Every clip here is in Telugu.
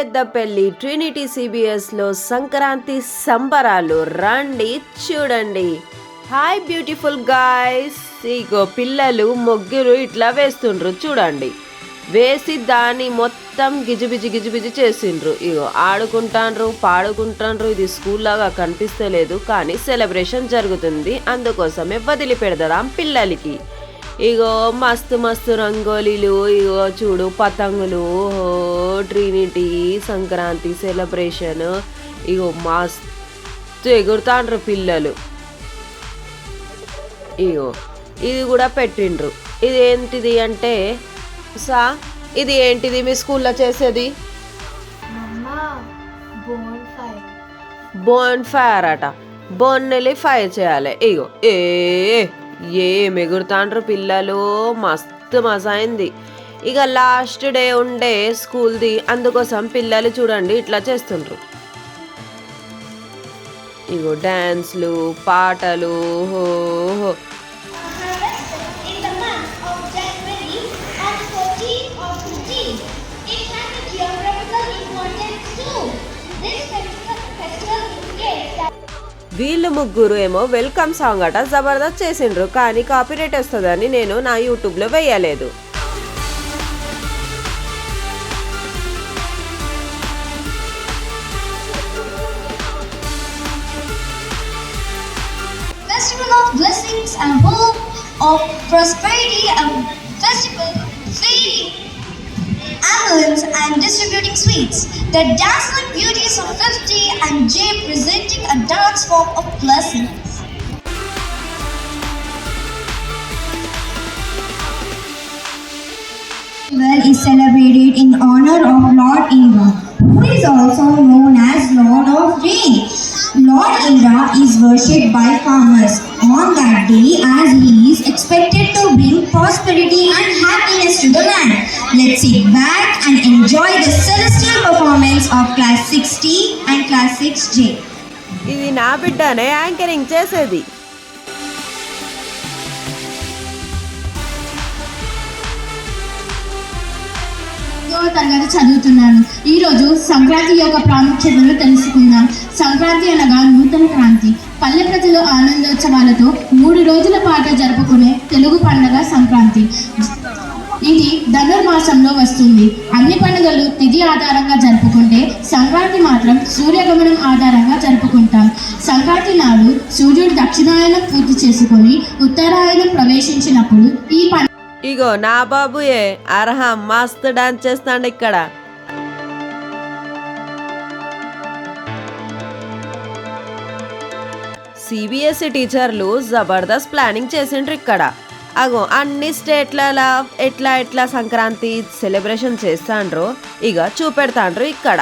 పెద్దపల్లి ట్రినిటీ సిబిఎస్లో సంక్రాంతి సంబరాలు. రండి చూడండి. హాయ్ బ్యూటిఫుల్ గాయస్ ఇగో పిల్లలు ముగ్గురు ఇట్లా వేస్తుండ్రు చూడండి. వేసి దాన్ని మొత్తం గిజిబిజి గిజిబిజి చేసిండ్రు. ఇగో ఆడుకుంటాండ్రు పాడుకుంటాండ్రు. ఇది స్కూల్ లాగా కనిపిస్తలేదు కానీ సెలబ్రేషన్ జరుగుతుంది. అందుకోసమే వదిలిపెడదాం పిల్లలకి. ఇగో మస్తు మస్తు రంగోలీలు ఇగో చూడు పతంగులు ట్రినిటీ సంక్రాంతి సెలబ్రేషన్ ఇగో మస్తు ఎగురుతాండ్రు పిల్లలు. ఇగో ఇది కూడా పెట్టిండ్రు. ఇది ఏంటిది అంటే సా ఇది ఏంటిది మీ స్కూల్లో చేసేది? బోన్ ఫైర్ బోన్ ఫైర్ అట. బోన్నెలి ఫైర్ చేయాలి. ఇగో ఏ ఏం ఎగురుతాండ్రు పిల్లలు. మస్తు మజా అయింది ఇక లాస్ట్ డే ఉండే స్కూల్ది అందుకోసం పిల్లలు చూడండి ఇట్లా చేస్తుండ్రు. ఇగో డ్యాన్స్లు పాటలు హో వీళ్ళు ముగ్గురు ఏమో వెల్కమ్ సాంగ్ అట జబర్దస్త్ చేసిండ్రు కానీ కాపీ రేట్ వస్తుందని నేను నా యూట్యూబ్లో వేయలేదు. Ambulance and distributing sweets. The dazzling beauties of 50 and J presenting a dance form of blessings. festival is celebrated in honor of Lord Indra, who is also known as Lord of Rain. Lord Indra is worshipped by farmers on that day as he is expected to bring prosperity and happiness to the land. Let's sit back and enjoy the celestial performance of Class 60 and Class 6J. ఇది నా బిడ్డనే యాంకరింగ్ చేసేది తరగతి చదువుతున్నాను ఈరోజు సంక్రాంతి యొక్క ప్రాముఖ్యతను తెలుసుకుందాం సంక్రాంతి అనగా నూతన క్రాంతి. పల్లె ప్రజలు ఆనందోత్సవాలతో మూడు రోజుల పాటు జరుపుకునే తెలుగు పండుగ సంక్రాంతి. ఇది ధనుర్మాసంలో వస్తుంది. అన్ని పండుగలు తిథి ఆధారంగా జరుపుకుంటే సంక్రాంతి మాత్రం సూర్యగమనం ఆధారంగా జరుపుకుంటాం. సంక్రాంతి నాడు సూర్యుడు దక్షిణాయనం పూర్తి చేసుకొని ఉత్తరాయణం ప్రవేశించినప్పుడు ఈ పండుగ ఇగో నా బాబుయే అర్హం మస్తు డాన్స్ చేస్తాడు ఇక్కడ. సిబిఎస్ఈ టీచర్లు జబర్దస్త్ ప్లానింగ్ చేసిండ్రు ఇక్కడ అగో అన్ని స్టేట్లలా ఎట్లా ఎట్లా సంక్రాంతి సెలబ్రేషన్ చేస్తాండ్రో ఇక చూపెడతాండ్రు ఇక్కడ.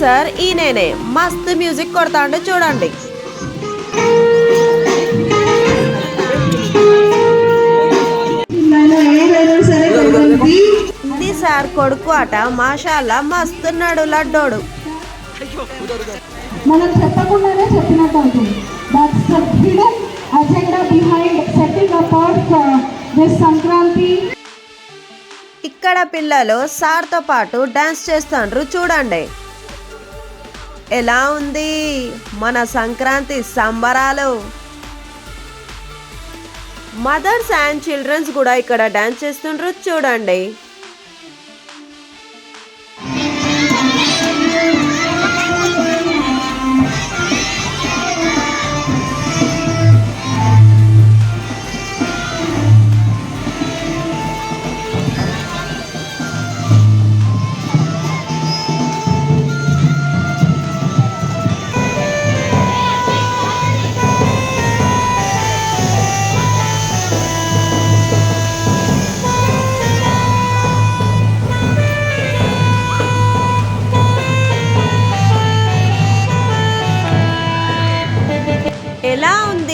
సార్ ఈయననే. మస్తు మ్యూజిక్ కొడతాండు చూడండి. ఇది సార్ కొడుకు అట. మాషాల్లా మస్తున్నాడు లడ్డోడు. మనం చెప్పకుండానే చెప్పినట్టు అవుతుంది. That's the hidden agenda behind setting apart this Sankranti ఇక్కడ పిల్లలు సార్తో పాటు డాన్స్ చేస్తాండ్రు చూడండి. ఎలా ఉంది మన సంక్రాంతి సంబరాలు? మదర్స్ అండ్ చిల్డ్రన్స్ కూడా ఇక్కడ డాన్స్ చేస్తుండ్రు చూడండి.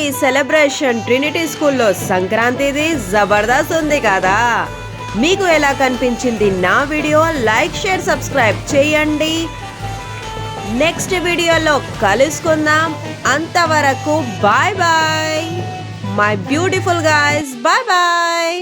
ఈ సెలబ్రేషన్ ట్రినిటీ స్కూల్లో సంక్రాంతిది జబర్దస్త్ ఉంది కదా. మీకు ఎలా కనిపించింది నా వీడియో లైక్ షేర్ సబ్స్క్రైబ్ చేయండి. నెక్స్ట్ వీడియోలో కలుసుకుందాం. అంతవరకు bye bye. My beautiful guys bye bye.